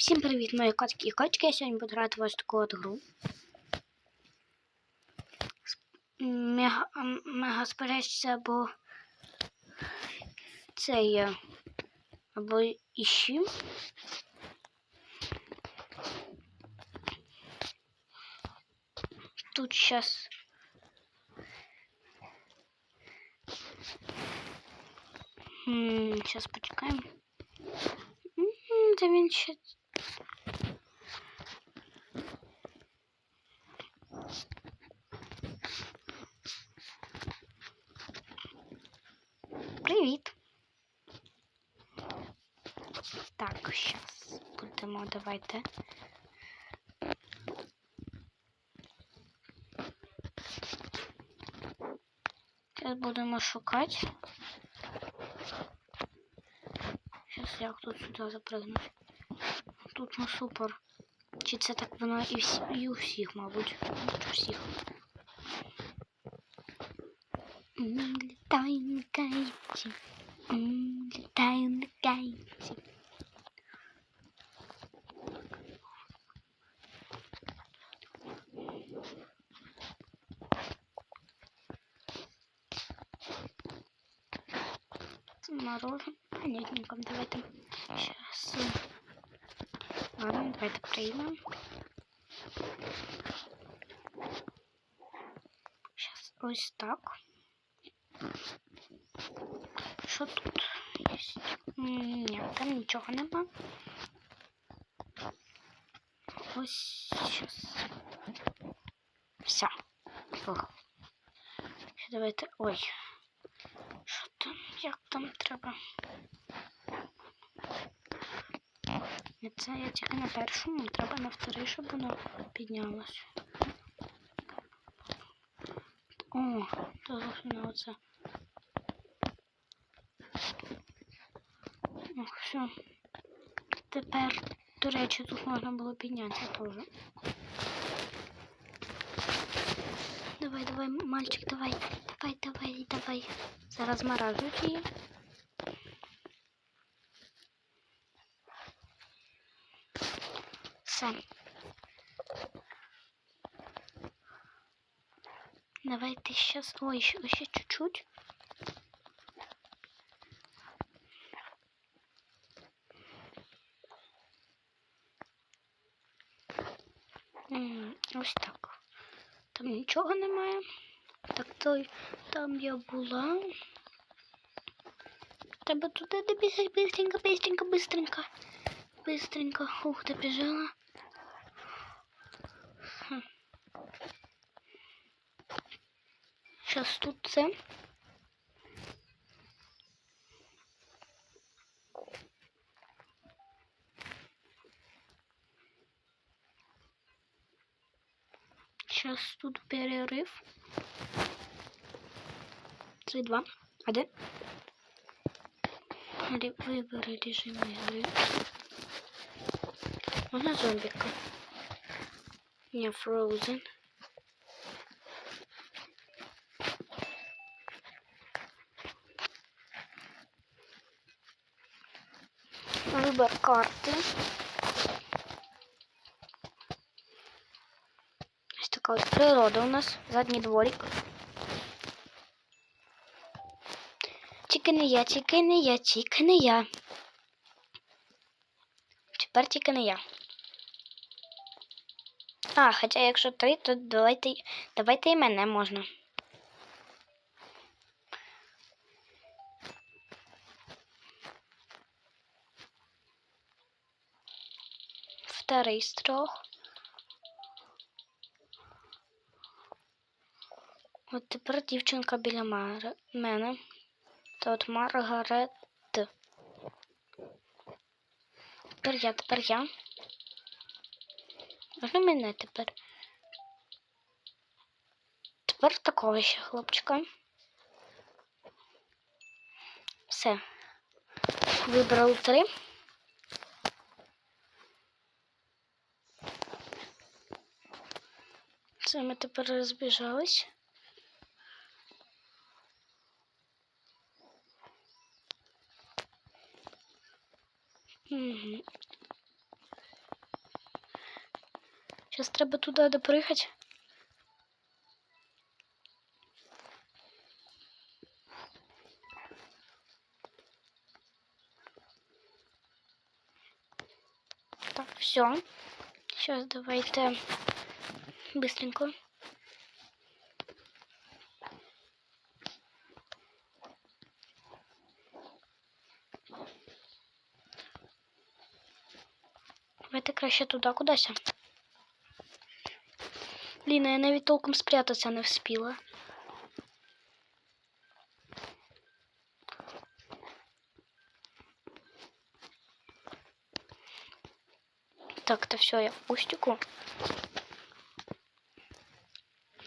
Всім привіт, мої котики і кочки. Я сьогодні буду грати в ось таку от гру. Мега, мега споряджся або це є або іщі. Тут зараз Сейчас почекаємо. Та він ще будемо, давайте. Зараз будемо шукати. Зараз як тут сюди запригнути. Тут ну супер. Чи це так воно і, всі, і у всіх, мабуть. У всіх. М, Літаю на кайті. Сейчас. Ладно, давайте приймем. Сейчас ось так. Що тут? М, Ні, там нічого нема. Ось сейчас. Все. Ох. Ще давайте. Ой. Що там? Як там треба? І Це я тільки на першому, треба на вторий, щоб воно піднялось. О, то не оце. Ох, все. Тепер, до речі, тут можна було піднятися теж. Давай, давай, мальчик, давай, давай, давай, давай. Зараз морожуть її. Все. Давайте сейчас... Ой, еще, еще чуть-чуть. М, Ось так. Там нічого немає. Так той там я була. Треба туди добігати быстренько, быстренько, быстренько. Быстренько. Ух, добіжала. Сейчас тут це. Сейчас тут перерыв. Три, два, один. Вибери режим игры. Можна зомбіка? Не Frozen. Вибор карти. Ось така от природа у нас. Задній дворик. Тільки не я, тільки не я, тільки не я. Тепер тільки не я. А, хоча якщо три, то давайте, давайте і мене можна. З трьох. От тепер дівчинка біля Мар... мене. Та от Маргарет. Тепер я, тепер я. Можна мене тепер? Тепер такого ще хлопчика. Все. Вибрали три. Це ми тепер розбіжались. Угу. Зараз треба туди допригати. Так, все. Сейчас давайте быстренько. Давайте краще туди кудись. Блін, а я навіть толком спрятатися не вспіла. Так, то все, я в кустику.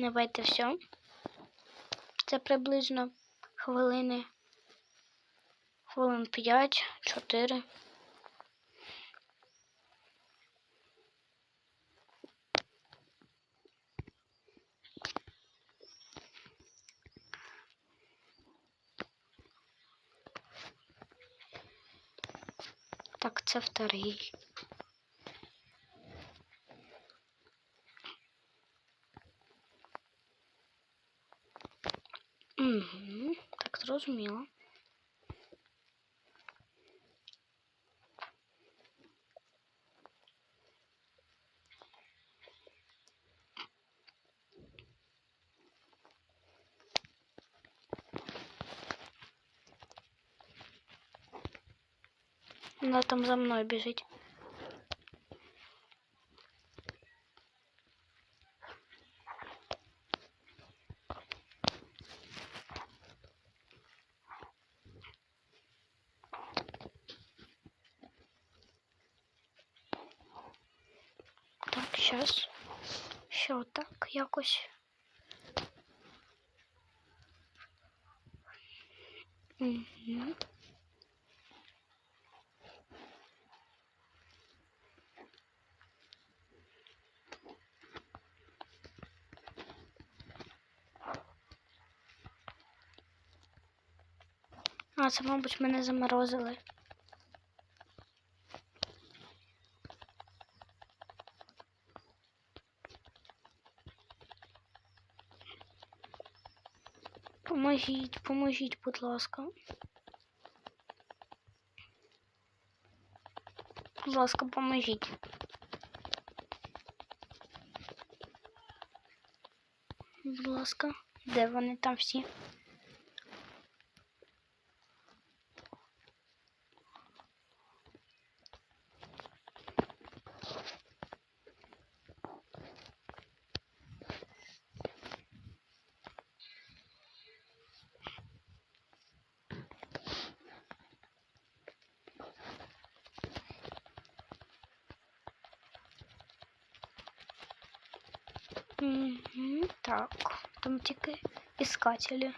Давайте все. Це приблизно хвилини. Хвилин 5, 4. Так, це вторий. Ну, так зрозуміло. Она там за мной бежит. Щас. Що так якось. Угу. А, це, мабуть, мене заморозили. Поможіть, поможіть, будь ласка. Будь ласка, поможіть. Будь ласка, де вони там всі? Угу, так, там тільки іскателі.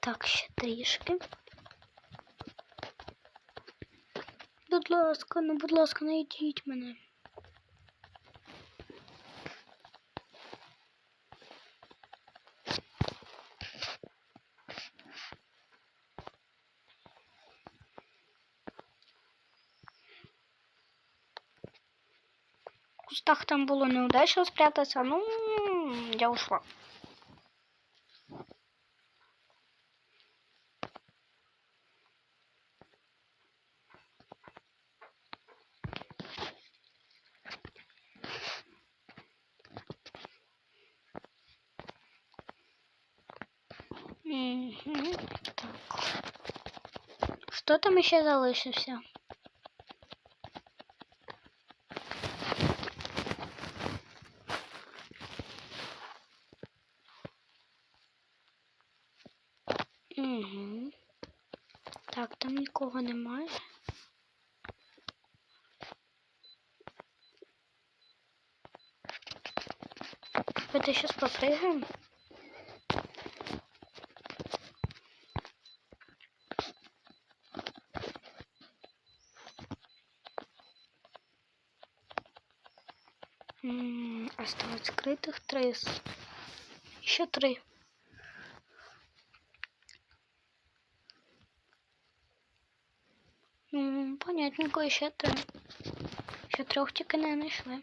Так, ще трішки. Будь ласка, ну будь ласка, знайдіть мене. Кустах там было неудачно спрятаться, ну, я ушла. Так. Що там ще залишився? Угу. Так, там нікого немає. Давайте сейчас попрыгаем. М, Осталось скрытых три. с- Еще три. Понятненько, ще три. Ще трьох тільки не знайшли.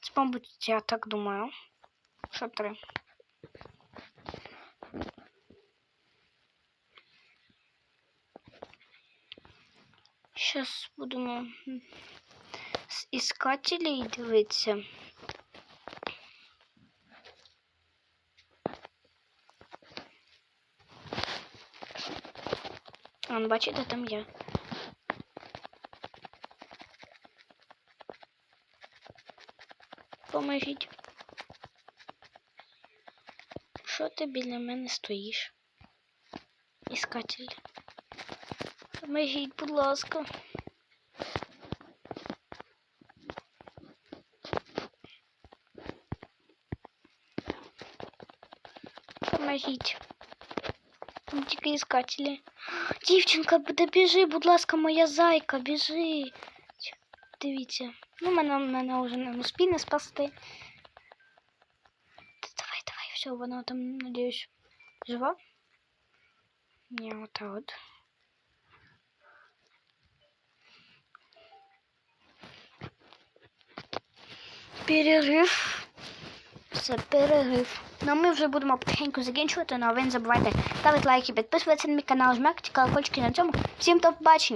Це, мабуть, я так думаю. Що три. Сейчас будемо з іскателей дивитися. Ну, бачите, там я. Поможіть. Що ти біля мене стоїш? Іскатель. Поможіть, будь ласка. Поможіть. Там тільки іскателі. Дівчинка, буде біжи, будь ласка, моя зайка, біжи. Дивіться. Ну, мене, мене вже не успіне спасти. Та давай, давай, все, вона там, надіюсь, жива? Ні, ота от. Перерив. Все, перерив. Ну, а ми вже будемо потихеньку закінчувати, ну а ви не забувайте ставити лайки, підписуватися на мій канал, жмякати колокольчики на цьому. Всім до побачення!